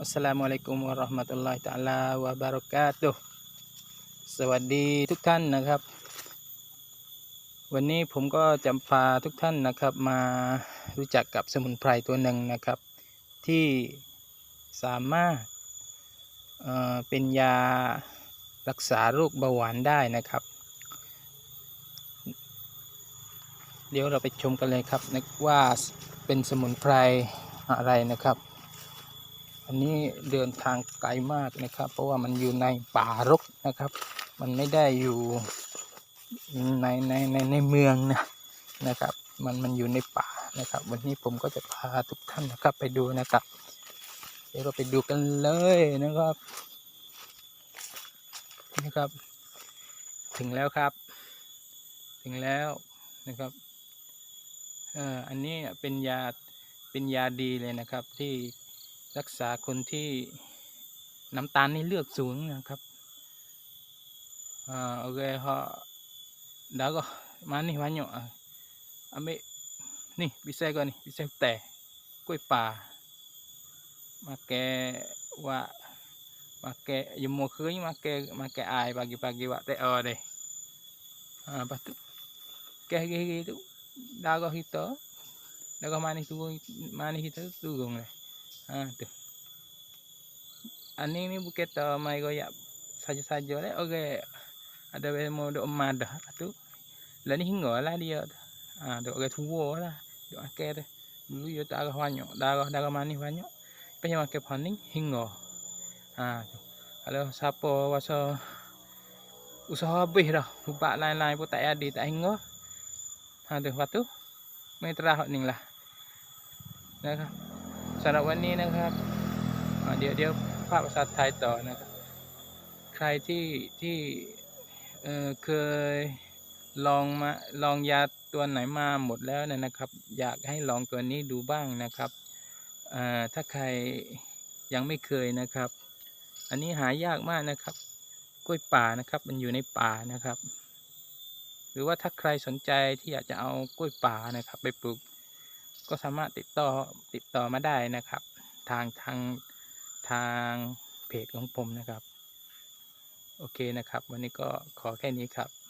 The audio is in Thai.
อัสสลามุอะลัยกุมวะเราะห์มะตุลลอฮิตะลาวะบะเราะกาตุสวัสดีทุกท่านนะครับ วันนี้ผมก็จะพาทุกท่านนะครับ มารู้จักกับสมุนไพรตัวหนึ่งนะครับ ที่สามารถเเป็นยารักษาโรคเบาหวานได้นะครับ เดี๋ยวเราไปชมกันเลยครับนะว่าเป็นสมุนไพรอะไรนะครับ อันนี้เดินทางไกลมากนะครับ เพราะว่ามันอยู่ในป่ารกนะครับ มันไม่ได้อยู่ในในในในเมืองนะนะครับ มันมันอยู่ในป่านะครับ วันนี้ผมก็จะพาทุกท่านนะครับไปดูนะครับ เดี๋ยวเราไปดูกันเลยนะครับนะครับ ถึงแล้วครับ ถึงแล้วนะครับเอ่ออันนี้เป็นยาเป็นยาดีเลยนะครับที่ รักษาคนที่น้ำตาลในเลือดสูงนะครับอ่าโอเคฮะเดี๋ยวก็มานี่มาเนี่ยอะ ambil ni pisau kau ni pisau teh kuih pa makai wak makai jemur kering makai makai air pagi-pagi wak teh oh deh ha lepas tu ke hari-hari tu darah kita darah manis turun manis kita tu turun dah Ha, Aduh. ani ni bukit tu mai goyak saja-saja lah. Okey. Ada be mau dok madah tu. Lah ni hinggalah dia. Ha dok orang tua lah. Dok akan tu. Dulu dia tak arah banyak. Darah darah manis banyak. Pas yang makan paning hingga. Ha tu. Kalau siapa rasa usaha habis dah. Ubat lain-lain pun tak ada tak hingga. Ha tu. Lepas tu. Terah ni lah. Dah สำหรับวันนี้นะครับเดี๋ยวเดี๋ยวภาพภาษาไทยต่อนะครับ ใครที่ที่เออเคยลองมาลองยาตัวไหนมาหมดแล้วเนี่ยนะครับ อยากให้ลองตัวนี้ดูบ้างนะครับถ้าใครยังไม่เคยนะครับ อันนี้หายากมากนะครับกล้วยป่านะครับ มันอยู่ในป่านะครับ หรือว่าถ้าใครสนใจที่อยากจะเอากล้วยป่านะครับ ไปปลูก ก็สามารถติดต่อติดต่อมาได้นะครับ ทางทางทางเพจของผมนะครับ โอเคนะครับ วันนี้ก็ขอแค่นี้ครับ